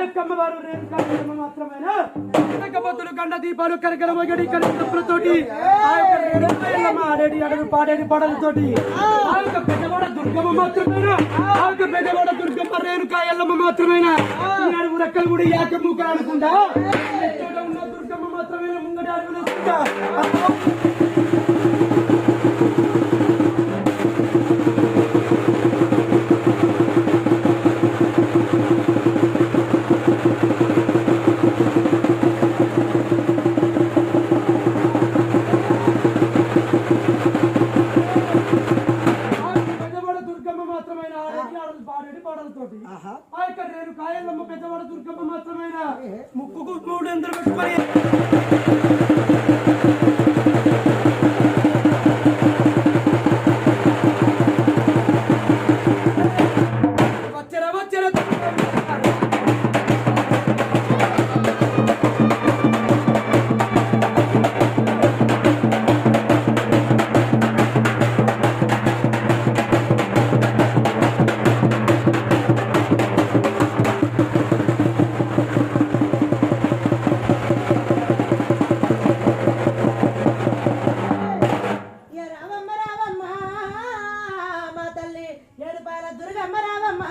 నాయకమ్మ వారు రేణుకామ్మ మాత్రమైన? కనకబొత్తులు కండ దీపాలు కనకరమగడి కనకలతోటి ఆ యొక్క రేణుకాయమ్మ ఆడేడి అడుగు పాడేడి పాడలతోటి ఆ! యొక్క పెద్దగోడ దుర్గమ్మ మాత్రమైన? ఆ యొక్క పెద్దగోడ దుర్గమ్మ రేణుకాయల్లమ్మ మాత్రమైన? నడుగు రెక్కలు కూడా యాక మూక ఉన్న దుర్గమ్మ మాత్రమే ముంగడ అడుగులు పెద్దవాడ దుర్గమ్మ మాత్రమేనా? పాడేటి పాటలతోటి. ఆ యొక్క రేణు కాయలమ్మ పెద్దవాడ దుర్గమ్మ మాత్రమేనా? ముక్కుకు మూడు ఎందరు పెట్టుకొని ఏ రావమ్మ ఏడుపాయల దుర్గమ్మ రావమ్మ.